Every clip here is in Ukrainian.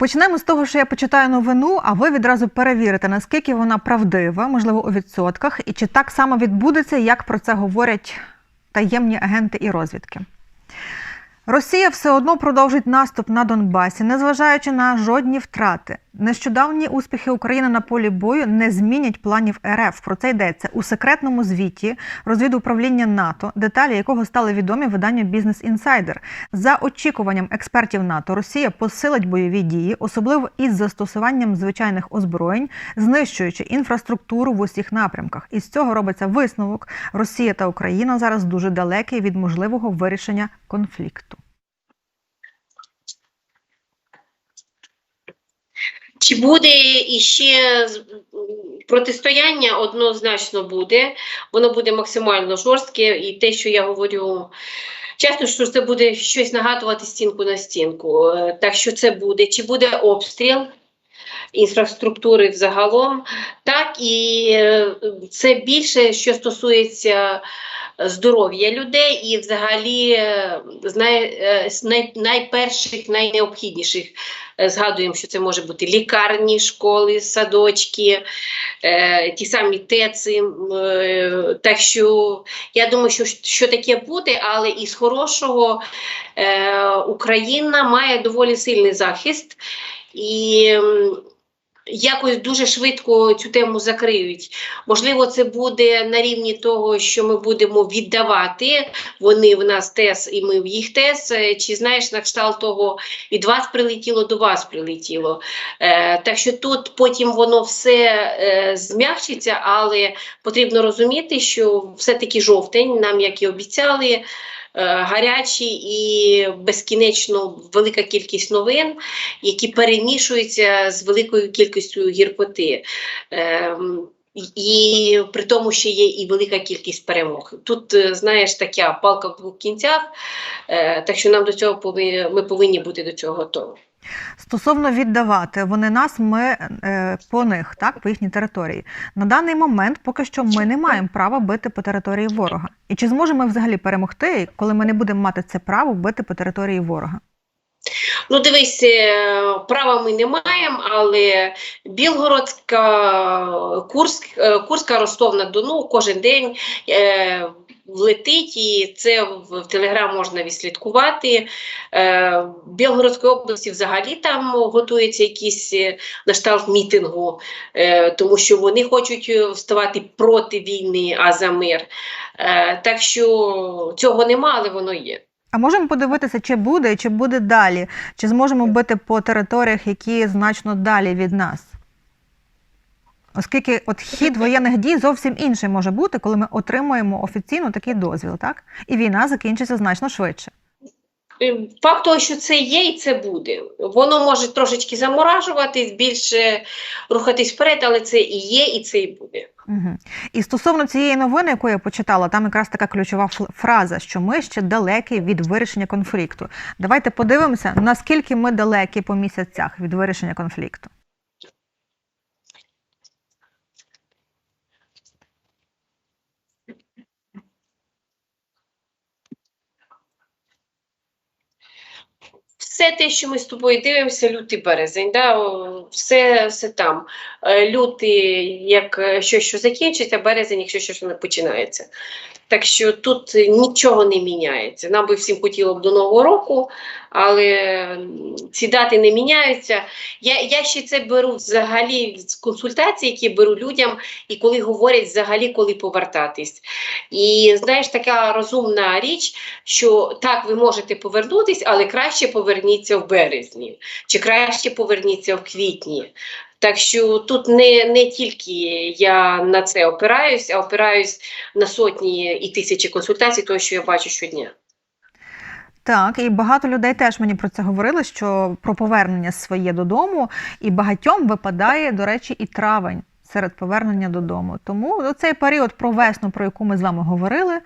Почнемо з того, що я почитаю новину, а ви відразу перевірите, наскільки вона правдива, можливо, у відсотках, і чи так само відбудеться, як про це говорять таємні агенти і розвідки. Росія все одно продовжить наступ на Донбасі, незважаючи на жодні втрати. Нещодавні успіхи України на полі бою не змінять планів РФ. Про це йдеться у секретному звіті розвідуправління НАТО, деталі якого стали відомі виданню Бізнес Інсайдер. За очікуванням експертів НАТО, Росія посилить бойові дії, особливо із застосуванням звичайних озброєнь, знищуючи інфраструктуру в усіх напрямках. Із цього робиться висновок: Росія та Україна зараз дуже далекі від можливого вирішення конфлікту. Чи буде іще протистояння? Однозначно буде. Воно буде максимально жорстке, і те, що я говорю. Часто що це буде щось нагадувати стінку на стінку. Е, Так що це буде. Чи буде обстріл інфраструктури взагалом? Так і е, це більше, що стосується здоров'я людей і взагалі е, з най, найперших, найнеобхідніших Згадуємо, що це може бути лікарні, школи, садочки, е, ті самі ТЕЦи. Е, так що я думаю, що, що таке буде, але із хорошого е, Україна має доволі сильний захист. І якось дуже швидко цю тему закриють. Можливо, це буде на рівні того, що ми будемо віддавати. Вони в нас ТЕС і ми в їх ТЕС. Е, Чи знаєш, на кшталт того від вас прилетіло до вас прилетіло. Е, так що тут потім воно все е, змягчиться, але потрібно розуміти, що все-таки жовтень, нам як і обіцяли. Е, Гарячі і безкінечно велика кількість новин, які перемішуються з великою кількістю гіркоти. І при тому ще є і велика кількість перемог. Тут, е, знаєш, така палка в двох кінцях, е, так що нам до цього повинні, ми повинні бути до цього готові. Стосовно віддавати, вони нас, ми е, по них, так, по їхній території. На даний момент поки що ми не маємо права бити по території ворога. І чи зможемо ми взагалі перемогти, коли ми не будемо мати це право бити по території ворога? Ну, дивись, е, права ми не маємо, але Білгородська, Курськ, е, Курська, Ростов на Дону кожен день е, летить, і це в, Телеграм можна відслідкувати. Е, в Білгородській області взагалі там готується якийсь е, на кшталт мітингу, е, тому що вони хочуть вставати проти війни, а за мир. Е, так що цього нема, але воно є. А можемо подивитися, чи буде, чи буде далі, чи зможемо бити по територіях, які значно далі від нас. Оскільки от хід воєнних дій зовсім інший може бути, коли ми отримуємо офіційно такий дозвіл, так? І війна закінчиться значно швидше. Факт того, що це є і це буде. Воно може трошечки заморажуватись, більше рухатись вперед, але це і є, і це і буде. Угу. І стосовно цієї новини, яку я почитала, там якраз така ключова фраза, що ми ще далекі від вирішення конфлікту. Давайте подивимося, наскільки ми далекі по місяцях від вирішення конфлікту. Все те, що ми з тобою дивимося, лютий березень, да, все, все там. Е, Лютий, як е, щось що закінчиться, березень, якщо щось не починається. Так що тут нічого не міняється. Нам би всім хотіло б до Нового року, але ці дати не міняються. Я, я ще це беру взагалі з консультацій, які беру людям, і коли говорять взагалі, коли повертатись. І знаєш, така розумна річ, що так, ви можете повернутись, але краще поверніться в березні, чи краще поверніться в квітні. Так що тут не, не тільки я на це опираюсь, а опираюсь на сотні і тисячі консультацій, того, що я бачу щодня. Так, і багато людей теж мені про це говорили, що про повернення своє додому, і багатьом випадає, до речі, і травень. Серед повернення додому. Тому цей період про весну, про яку ми з вами говорили, е,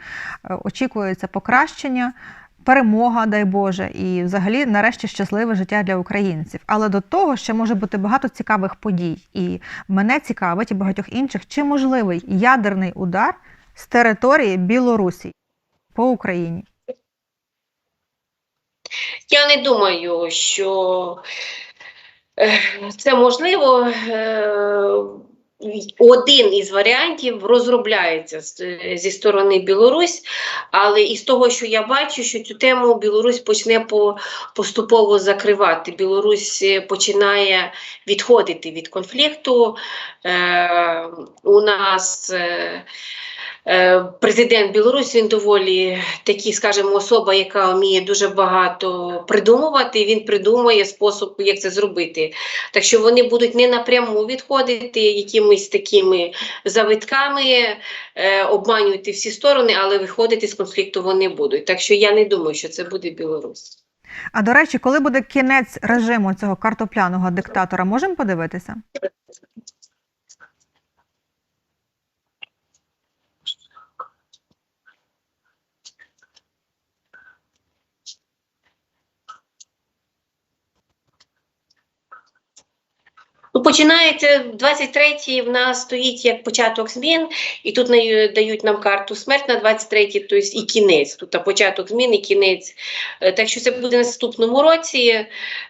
очікується покращення, перемога, дай Боже, і взагалі, нарешті, щасливе життя для українців. Але до того ще може бути багато цікавих подій. І мене цікавить, і багатьох інших, чи можливий ядерний удар з території Білорусі по Україні. Я не думаю, що Е, Це можливо. Е, Один із варіантів розробляється зі сторони Білорусь, але із того, що я бачу, що цю тему Білорусь почне поступово закривати. Білорусь е, починає відходити від конфлікту. Е, у нас е, е, президент Білорусі він доволі такий, скажімо, особа, яка вміє дуже багато придумувати. Він придумує спосіб, як це зробити. Так що вони будуть не напряму відходити якимись такими завитками, е, обманювати всі сторони, але виходити з конфлікту вони будуть. Так що я не думаю, що це буде Білорусь. А до речі, коли буде кінець режиму цього картопляного диктатора, можемо подивитися? Ну, починається 23-й, в нас стоїть як початок змін, і тут дають нам карту смерть на 23-й, тобто і кінець. Тут початок змін і кінець. Е, Так що це буде наступному році,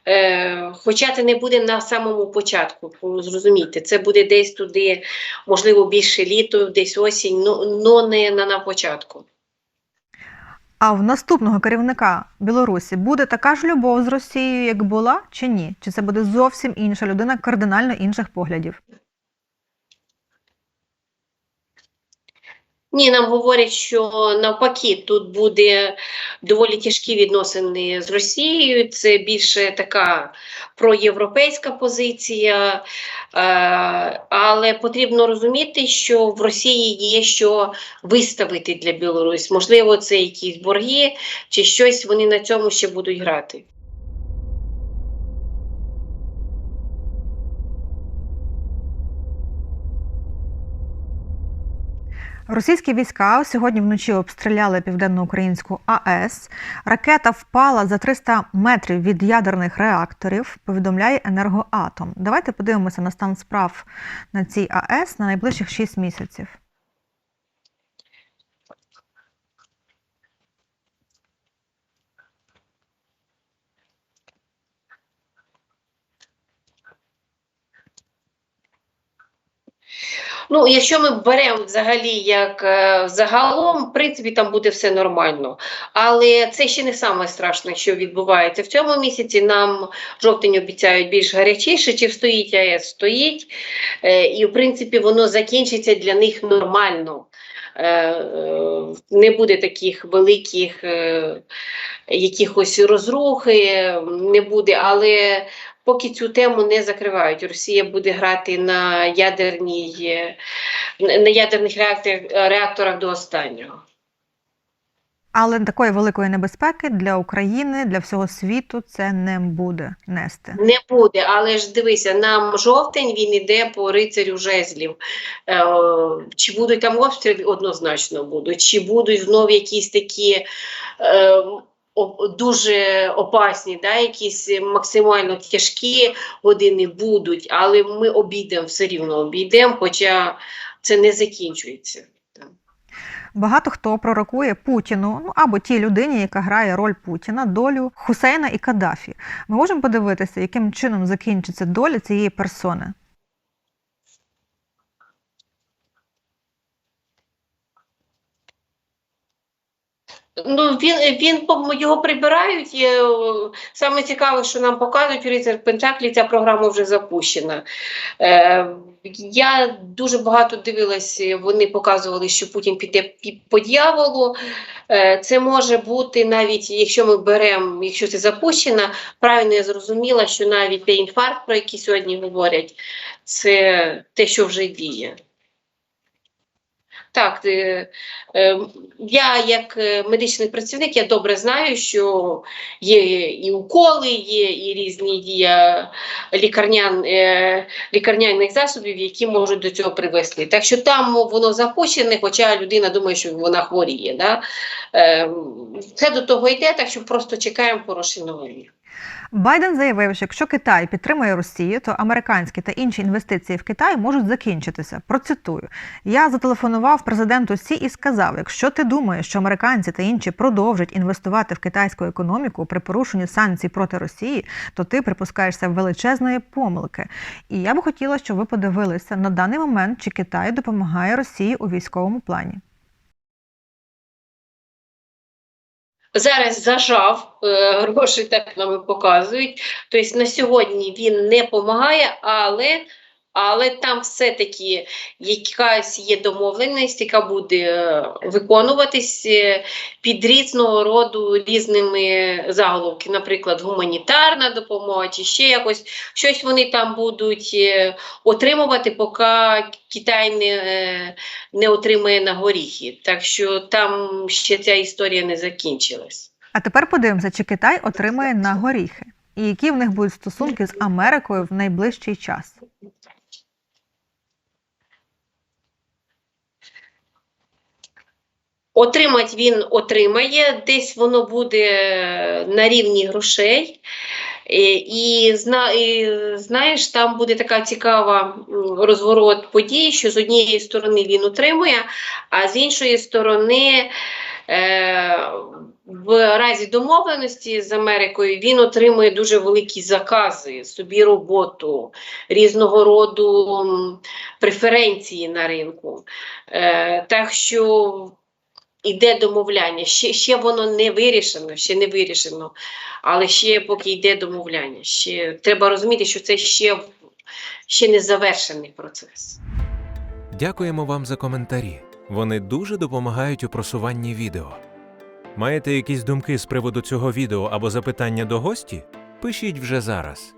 е, хоча це не буде на самому початку. Зрозумійте, це буде десь туди, можливо, більше літо, десь осінь, ну, не на початку. А в наступного керівника Білорусі буде така ж любов з Росією, як була, чи ні? Чи це буде зовсім інша людина, кардинально інших поглядів? Ні, нам говорять, що навпаки, тут буде доволі тяжкі відносини з Росією. Це більше така проєвропейська позиція, е, але потрібно розуміти, що в Росії є що виставити для Білорусі. Можливо, це якісь борги чи щось вони на цьому ще будуть грати. Російські війська сьогодні вночі обстріляли південноукраїнську АЕС. Ракета впала за 300 метрів від ядерних реакторів. Повідомляє енергоатом. Давайте подивимося на стан справ на цій АЕС на найближчих 6 місяців. Ну, якщо ми беремо взагалі як е, загалом, в принципі, там буде все нормально. Але це ще не саме страшне, що відбувається в цьому місяці. Нам жовтень обіцяють більш гарячіше, чи стоїть АЕС, стоїть. Е, і, в принципі, воно закінчиться для них нормально. Е, не буде таких великих якихось розрухи, не буде, але поки цю тему не закривають. Росія буде грати на ядерній на ядерних реакторах, реакторах до останнього. Але такої великої небезпеки для України, для всього світу це не буде нести. Не буде, але ж дивися, нам жовтень він іде по рицарю жезлів. Е, чи будуть там обстріли? Однозначно будуть. Чи будуть знов якісь такі е, дуже опасні, да, якісь максимально тяжкі години будуть, але ми обійдемо все рівно обійдемо, хоча це не закінчується. Багато хто пророкує Путіну, ну або тій людині, яка грає роль Путіна, долю Хусейна і Каддафі. Ми можемо подивитися, яким чином закінчиться доля цієї персони. Ну, він, він його прибирають. е, Саме цікаве, що нам показують рицар Пентаклі, ця програма вже запущена. Е, я дуже багато дивилась, вони показували, що Путін піде по дьяволу. Е, це може бути навіть, якщо ми беремо, якщо це запущено, правильно я зрозуміла, що навіть той інфаркт, про який сьогодні говорять, це те, що вже діє. Так, е, я як е, медичний працівник, я добре знаю, що є і уколи, є і різні є лікарнян, е, лікарняних засобів, які можуть до цього привести. Так що там воно запущене, хоча людина думає, що вона хворіє. Да? Це до того йде, так що просто чекаємо хороші новини. Байден заявив, що якщо Китай підтримує Росію, то американські та інші інвестиції в Китай можуть закінчитися. Процитую: я зателефонував президенту Сі і сказав: якщо ти думаєш, що американці та інші продовжать інвестувати в китайську економіку при порушенні санкцій проти Росії, то ти припускаєшся величезної помилки. І я би хотіла, щоб ви подивилися на даний момент, чи Китай допомагає Росії у військовому плані. Зараз зажав е, гроші, так нам показують. Тобто на сьогодні він не допомагає, але, але там все-таки якась є домовленість, яка буде е, виконуватись е, під різного роду різними заголовки, наприклад, гуманітарна допомога чи ще якось щось вони там будуть е, отримувати, поки Китай не, не отримає на горіхи. Так що там ще ця історія не закінчилась. А тепер подивимося, чи Китай отримає на горіхи, і які в них будуть стосунки з Америкою в найближчий час. Отримать він отримає, десь воно буде на рівні грошей. Е, І, і знаєш, там буде така цікава розворот подій, що з однієї сторони він отримує, а з іншої сторони, е, в разі домовленості з Америкою він отримує дуже великі закази, собі роботу, різного роду преференції на ринку. Е, так що іде домовляння. Ще, ще воно не вирішено, ще не вирішено, але ще поки йде домовляння. Ще треба розуміти, що це ще, ще не завершений процес. Дякуємо вам за коментарі. Вони дуже допомагають у просуванні відео. Маєте якісь думки з приводу цього відео або запитання до гості? Пишіть вже зараз.